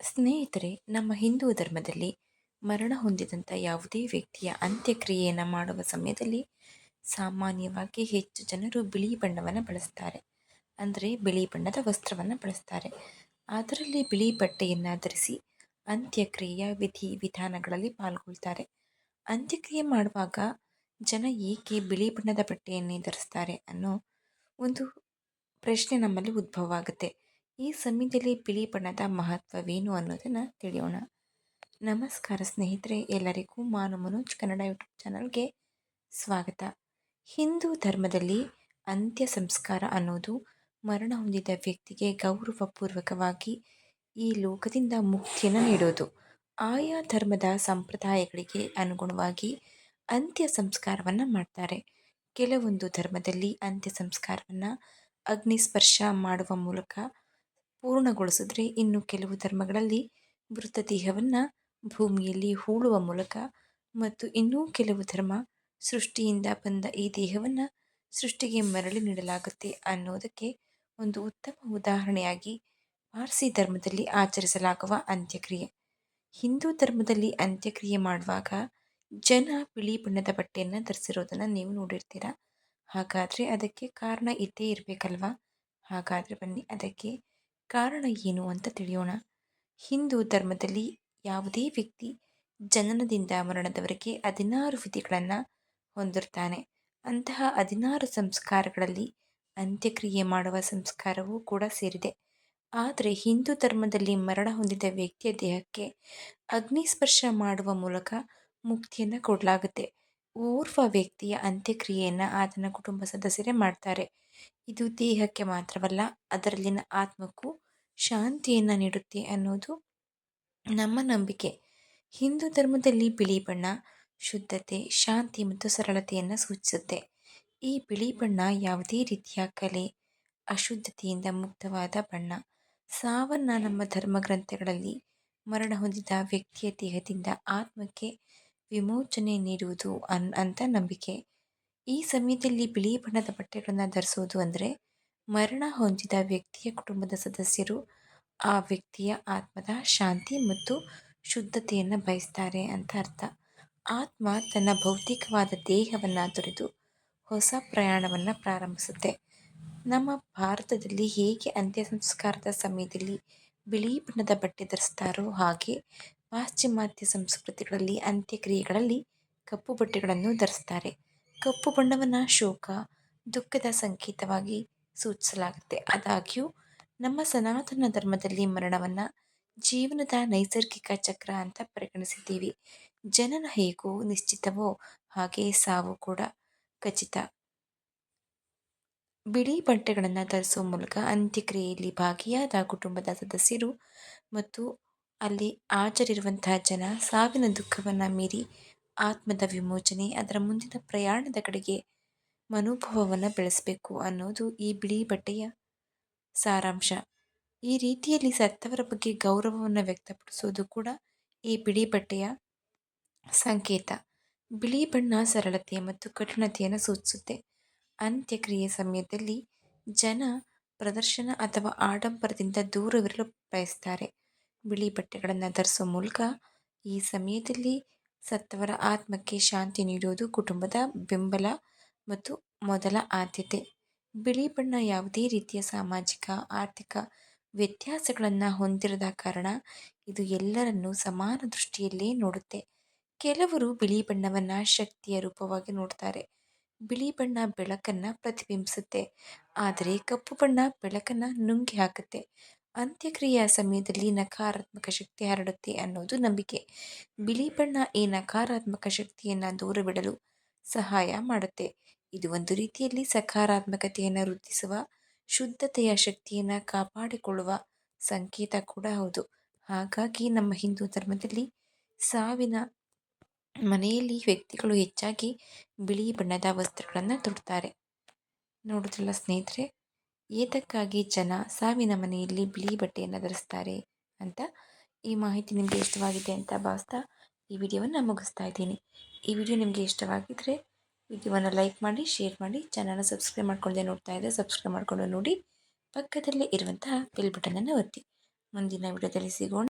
ಸ್ನೇಹಿತರೆ, ನಮ್ಮ ಹಿಂದೂ ಧರ್ಮದಲ್ಲಿ ಮರಣ ಹೊಂದಿದಂಥ ಯಾವುದೇ ವ್ಯಕ್ತಿಯ ಅಂತ್ಯಕ್ರಿಯೆಯನ್ನು ಮಾಡುವ ಸಮಯದಲ್ಲಿ ಸಾಮಾನ್ಯವಾಗಿ ಹೆಚ್ಚು ಜನರು ಬಿಳಿ ಬಣ್ಣವನ್ನು ಬಳಸ್ತಾರೆ. ಅಂದರೆ ಬಿಳಿ ಬಣ್ಣದ ವಸ್ತ್ರವನ್ನು ಬಳಸ್ತಾರೆ. ಅದರಲ್ಲಿ ಬಿಳಿ ಬಟ್ಟೆಯನ್ನು ಧರಿಸಿ ಅಂತ್ಯಕ್ರಿಯೆಯ ವಿಧಿ ವಿಧಾನಗಳಲ್ಲಿ ಪಾಲ್ಗೊಳ್ತಾರೆ. ಅಂತ್ಯಕ್ರಿಯೆ ಮಾಡುವಾಗ ಜನ ಏಕೆ ಬಿಳಿ ಬಣ್ಣದ ಬಟ್ಟೆಯನ್ನೇ ಧರಿಸ್ತಾರೆ ಅನ್ನೋ ಒಂದು ಪ್ರಶ್ನೆ ನಮ್ಮಲ್ಲಿ ಉದ್ಭವ ಆಗುತ್ತೆ ಈ ಸಮಯದಲ್ಲಿ ಬಿಳಿ ಬಣ್ಣದ ಮಹತ್ವವೇನು ಅನ್ನೋದನ್ನು ತಿಳಿಯೋಣ. ನಮಸ್ಕಾರ ಸ್ನೇಹಿತರೆ, ಎಲ್ಲರಿಗೂ ಮಾನು ಮನೋಜ್ ಕನ್ನಡ ಯೂಟ್ಯೂಬ್ ಚಾನಲ್ಗೆ ಸ್ವಾಗತ. ಹಿಂದೂ ಧರ್ಮದಲ್ಲಿ ಅಂತ್ಯ ಸಂಸ್ಕಾರ ಅನ್ನೋದು ಮರಣ ಹೊಂದಿದ ವ್ಯಕ್ತಿಗೆ ಗೌರವಪೂರ್ವಕವಾಗಿ ಈ ಲೋಕದಿಂದ ಮುಕ್ತಿಯನ್ನು ನೀಡೋದು. ಆಯಾ ಧರ್ಮದ ಸಂಪ್ರದಾಯಗಳಿಗೆ ಅನುಗುಣವಾಗಿ ಅಂತ್ಯ ಸಂಸ್ಕಾರವನ್ನು ಮಾಡ್ತಾರೆ. ಕೆಲವೊಂದು ಧರ್ಮದಲ್ಲಿ ಅಂತ್ಯ ಸಂಸ್ಕಾರವನ್ನು ಅಗ್ನಿಸ್ಪರ್ಶ ಮಾಡುವ ಮೂಲಕ ಪೂರ್ಣಗೊಳಿಸಿದ್ರೆ ಇನ್ನು ಕೆಲವು ಧರ್ಮಗಳಲ್ಲಿ ಮೃತದೇಹವನ್ನು ಭೂಮಿಯಲ್ಲಿ ಹೂಳುವ ಮೂಲಕ ಮತ್ತು ಇನ್ನೂ ಕೆಲವು ಧರ್ಮ ಸೃಷ್ಟಿಯಿಂದ ಬಂದ ಈ ದೇಹವನ್ನು ಸೃಷ್ಟಿಗೆ ಮರಳಿ ನೀಡಲಾಗುತ್ತೆ ಅನ್ನೋದಕ್ಕೆ ಒಂದು ಉತ್ತಮ ಉದಾಹರಣೆಯಾಗಿ ಪಾರ್ಸಿ ಧರ್ಮದಲ್ಲಿ ಆಚರಿಸಲಾಗುವ ಅಂತ್ಯಕ್ರಿಯೆ. ಹಿಂದೂ ಧರ್ಮದಲ್ಲಿ ಅಂತ್ಯಕ್ರಿಯೆ ಮಾಡುವಾಗ ಜನ ಬಿಳಿ ಬಣ್ಣದ ಬಟ್ಟೆಯನ್ನು ಧರಿಸಿರೋದನ್ನು ನೀವು ನೋಡಿರ್ತೀರ. ಹಾಗಾದರೆ ಅದಕ್ಕೆ ಕಾರಣ ಇದ್ದೇ ಇರಬೇಕಲ್ವಾ? ಹಾಗಾದರೆ ಬನ್ನಿ, ಅದಕ್ಕೆ ಕಾರಣ ಏನು ಅಂತ ತಿಳಿಯೋಣ. ಹಿಂದೂ ಧರ್ಮದಲ್ಲಿ ಯಾವುದೇ ವ್ಯಕ್ತಿ ಜನನದಿಂದ ಮರಣದವರೆಗೆ ಹದಿನಾರು ವಿಧಿಗಳನ್ನು ಹೊಂದಿರ್ತಾನೆ. ಅಂತಹ ಹದಿನಾರು ಸಂಸ್ಕಾರಗಳಲ್ಲಿ ಅಂತ್ಯಕ್ರಿಯೆ ಮಾಡುವ ಸಂಸ್ಕಾರವೂ ಕೂಡ ಸೇರಿದೆ. ಆದರೆ ಹಿಂದೂ ಧರ್ಮದಲ್ಲಿ ಮರಣ ಹೊಂದಿದ ವ್ಯಕ್ತಿಯ ದೇಹಕ್ಕೆ ಅಗ್ನಿಸ್ಪರ್ಶ ಮಾಡುವ ಮೂಲಕ ಮುಕ್ತಿಯನ್ನು ಕೊಡಲಾಗುತ್ತೆ. ಓರ್ವ ವ್ಯಕ್ತಿಯ ಅಂತ್ಯಕ್ರಿಯೆಯನ್ನು ಆತನ ಕುಟುಂಬ ಸದಸ್ಯರೇ ಮಾಡ್ತಾರೆ. ಇದು ದೇಹಕ್ಕೆ ಮಾತ್ರವಲ್ಲ, ಅದರಲ್ಲಿನ ಆತ್ಮಕ್ಕೂ ಶಾಂತಿಯನ್ನು ನೀಡುತ್ತೆ ಅನ್ನೋದು ನಮ್ಮ ನಂಬಿಕೆ. ಹಿಂದೂ ಧರ್ಮದಲ್ಲಿ ಬಿಳಿ ಬಣ್ಣ, ಶುದ್ಧತೆ, ಶಾಂತಿ ಮತ್ತು ಸರಳತೆಯನ್ನು ಸೂಚಿಸುತ್ತೆ. ಈ ಬಿಳಿ ಬಣ್ಣ ಯಾವುದೇ ರೀತಿಯ ಕಲೆ, ಅಶುದ್ಧತೆಯಿಂದ ಮುಕ್ತವಾದ ಬಣ್ಣ. ಸಾವನ್ನು ನಮ್ಮ ಧರ್ಮ ಗ್ರಂಥಗಳಲ್ಲಿ ಮರಣ ಹೊಂದಿದ ವ್ಯಕ್ತಿಯ ದೇಹದಿಂದ ಆತ್ಮಕ್ಕೆ ವಿಮೋಚನೆ ನೀಡುವುದು ಅನ್, ಅಂತ ನಂಬಿಕೆ. ಈ ಸಮಯದಲ್ಲಿ ಬಿಳಿ ಬಣ್ಣದ ಬಟ್ಟೆಗಳನ್ನು ಧರಿಸುವುದು ಅಂದರೆ ಮರಣ ಹೊಂದಿದ ವ್ಯಕ್ತಿಯ ಕುಟುಂಬದ ಸದಸ್ಯರು ಆ ವ್ಯಕ್ತಿಯ ಆತ್ಮದ ಶಾಂತಿ ಮತ್ತು ಶುದ್ಧತೆಯನ್ನು ಬಯಸ್ತಾರೆ ಅಂತ ಅರ್ಥ. ಆತ್ಮ ತನ್ನ ಭೌತಿಕವಾದ ದೇಹವನ್ನು ತೊರೆದು ಹೊಸ ಪ್ರಯಾಣವನ್ನು ಪ್ರಾರಂಭಿಸುತ್ತೆ. ನಮ್ಮ ಭಾರತದಲ್ಲಿ ಹೇಗೆ ಅಂತ್ಯ ಸಂಸ್ಕಾರದ ಸಮಯದಲ್ಲಿ ಬಿಳಿ ಬಣ್ಣದ ಬಟ್ಟೆ ಧರಿಸ್ತಾರೋ ಹಾಗೆ ಪಾಶ್ಚಿಮಾತ್ಯ ಸಂಸ್ಕೃತಿಗಳಲ್ಲಿ, ಅಂತ್ಯಕ್ರಿಯೆಗಳಲ್ಲಿ ಕಪ್ಪು ಬಟ್ಟೆಗಳನ್ನು ಧರಿಸ್ತಾರೆ ಕಪ್ಪು ಬಣ್ಣವನ್ನು ಶೋಕ, ದುಃಖದ ಸಂಕೇತವಾಗಿ ಸೂಚಿಸಲಾಗುತ್ತೆ. ಆದಾಗ್ಯೂ, ನಮ್ಮ ಸನಾತನ ಧರ್ಮದಲ್ಲಿ ಮರಣವನ್ನು ಜೀವನದ ನೈಸರ್ಗಿಕ ಚಕ್ರ ಅಂತ ಪರಿಗಣಿಸಿದ್ದೀವಿ. ಜನನ ಹೇಗೋ ನಿಶ್ಚಿತವೋ ಹಾಗೆ ಸಾವು ಕೂಡ ಖಚಿತ. ಬಿಳಿ ಬಟ್ಟೆಗಳನ್ನು ಧರಿಸುವ ಮೂಲಕ ಅಂತ್ಯಕ್ರಿಯೆಯಲ್ಲಿ ಭಾಗಿಯಾದ ಕುಟುಂಬದ ಸದಸ್ಯರು ಮತ್ತು ಅಲ್ಲಿ ಹಾಜರಿರುವಂತಹ ಜನ ಸಾವಿನ ದುಃಖವನ್ನು ಮೀರಿ ಆತ್ಮದ ವಿಮೋಚನೆ, ಅದರ ಮುಂದಿನ ಪ್ರಯಾಣದ ಕಡೆಗೆ ಮನೋಭಾವವನ್ನು ಬೆಳೆಸಬೇಕು ಅನ್ನೋದು ಈ ಬಿಳಿ ಬಟ್ಟೆಯ ಸಾರಾಂಶ. ಈ ರೀತಿಯಲ್ಲಿ ಸತ್ತವರ ಬಗ್ಗೆ ಗೌರವವನ್ನು ವ್ಯಕ್ತಪಡಿಸೋದು ಕೂಡ ಈ ಬಿಳಿ ಬಟ್ಟೆಯ ಸಂಕೇತ. ಬಿಳಿ ಬಣ್ಣ ಸರಳತೆ ಮತ್ತು ಕಠಿಣತೆಯನ್ನು ಸೂಚಿಸುತ್ತೆ. ಅಂತ್ಯಕ್ರಿಯೆ ಸಮಯದಲ್ಲಿ ಜನ ಪ್ರದರ್ಶನ ಅಥವಾ ಆಡಂಬರದಿಂದ ದೂರವಿರಲು ಬಯಸ್ತಾರೆ. ಬಿಳಿ ಬಟ್ಟೆಗಳನ್ನು ಧರಿಸೋ ಮೂಲಕ ಈ ಸಮಯದಲ್ಲಿ ಸತ್ತವರ ಆತ್ಮಕ್ಕೆ ಶಾಂತಿ ನೀಡುವುದು ಕುಟುಂಬದ ಬೆಂಬಲ ಮತ್ತು ಮೊದಲ ಆದ್ಯತೆ. ಬಿಳಿ ಬಣ್ಣ ಯಾವುದೇ ರೀತಿಯ ಸಾಮಾಜಿಕ, ಆರ್ಥಿಕ ವ್ಯತ್ಯಾಸಗಳನ್ನು ಹೊಂದಿರದ ಕಾರಣ ಇದು ಎಲ್ಲರನ್ನೂ ಸಮಾನ ದೃಷ್ಟಿಯಲ್ಲೇ ನೋಡುತ್ತೆ. ಕೆಲವರು ಬಿಳಿ ಬಣ್ಣವನ್ನು ಶಕ್ತಿಯ ರೂಪವಾಗಿ ನೋಡ್ತಾರೆ. ಬಿಳಿ ಬಣ್ಣ ಬೆಳಕನ್ನು ಪ್ರತಿಬಿಂಬಿಸುತ್ತೆ. ಆದರೆ ಕಪ್ಪು ಬಣ್ಣ ಬೆಳಕನ್ನು ನುಂಗಿ ಹಾಕುತ್ತೆ. ಅಂತ್ಯಕ್ರಿಯೆಯ ಸಮಯದಲ್ಲಿ ನಕಾರಾತ್ಮಕ ಶಕ್ತಿ ಹರಡುತ್ತೆ ಅನ್ನೋದು ನಂಬಿಕೆ. ಬಿಳಿ ಬಣ್ಣ ಈ ನಕಾರಾತ್ಮಕ ಶಕ್ತಿಯನ್ನು ದೂರವಿಡಲು ಸಹಾಯ ಮಾಡುತ್ತೆ. ಇದು ಒಂದು ರೀತಿಯಲ್ಲಿ ಸಕಾರಾತ್ಮಕತೆಯನ್ನು ವೃದ್ಧಿಸುವ, ಶುದ್ಧತೆಯ ಶಕ್ತಿಯನ್ನು ಕಾಪಾಡಿಕೊಳ್ಳುವ ಸಂಕೇತ ಕೂಡ ಹೌದು. ಹಾಗಾಗಿ ನಮ್ಮ ಹಿಂದೂ ಧರ್ಮದಲ್ಲಿ ಸಾವಿನ ಮನೆಯಲ್ಲಿ ವ್ಯಕ್ತಿಗಳು ಹೆಚ್ಚಾಗಿ ಬಿಳಿ ಬಣ್ಣದ ವಸ್ತ್ರಗಳನ್ನು ತೊಡ್ತಾರೆ ನೋಡಿದ್ರಲ್ಲ ಸ್ನೇಹಿತರೆ ಏತಕ್ಕಾಗಿ ಜನ ಸಾವಿನ ಮನೆಯಲ್ಲಿ ಬಿಳಿ ಬಟ್ಟೆಯನ್ನು ಧರಿಸ್ತಾರೆ ಅಂತ ಈ ಮಾಹಿತಿ ನಿಮಗೆ ಇಷ್ಟವಾಗಿದೆ ಅಂತ ಭಾವಿಸ್ತಾ ಈ ವಿಡಿಯೋವನ್ನು ಮುಗಿಸ್ತಾ ಇದ್ದೀನಿ. ಈ ವಿಡಿಯೋ ನಿಮಗೆ ಇಷ್ಟವಾಗಿದ್ದರೆ ವಿಡಿಯೋವನ್ನು ಲೈಕ್ ಮಾಡಿ, ಶೇರ್ ಮಾಡಿ, ಚಾನಲ್ನ ಸಬ್ಸ್ಕ್ರೈಬ್ ಮಾಡ್ಕೊಳ್ಳದೆ ನೋಡ್ತಾ ಇದ್ದರೆ ಸಬ್ಸ್ಕ್ರೈಬ್ ಮಾಡಿಕೊಂಡು ನೋಡಿ. ಪಕ್ಕದಲ್ಲೇ ಇರುವಂತಹ ಬೆಲ್ ಬಟನನ್ನು ಒತ್ತಿ. ಮುಂದಿನ ವಿಡಿಯೋದಲ್ಲಿ ಸಿಗೋಣ.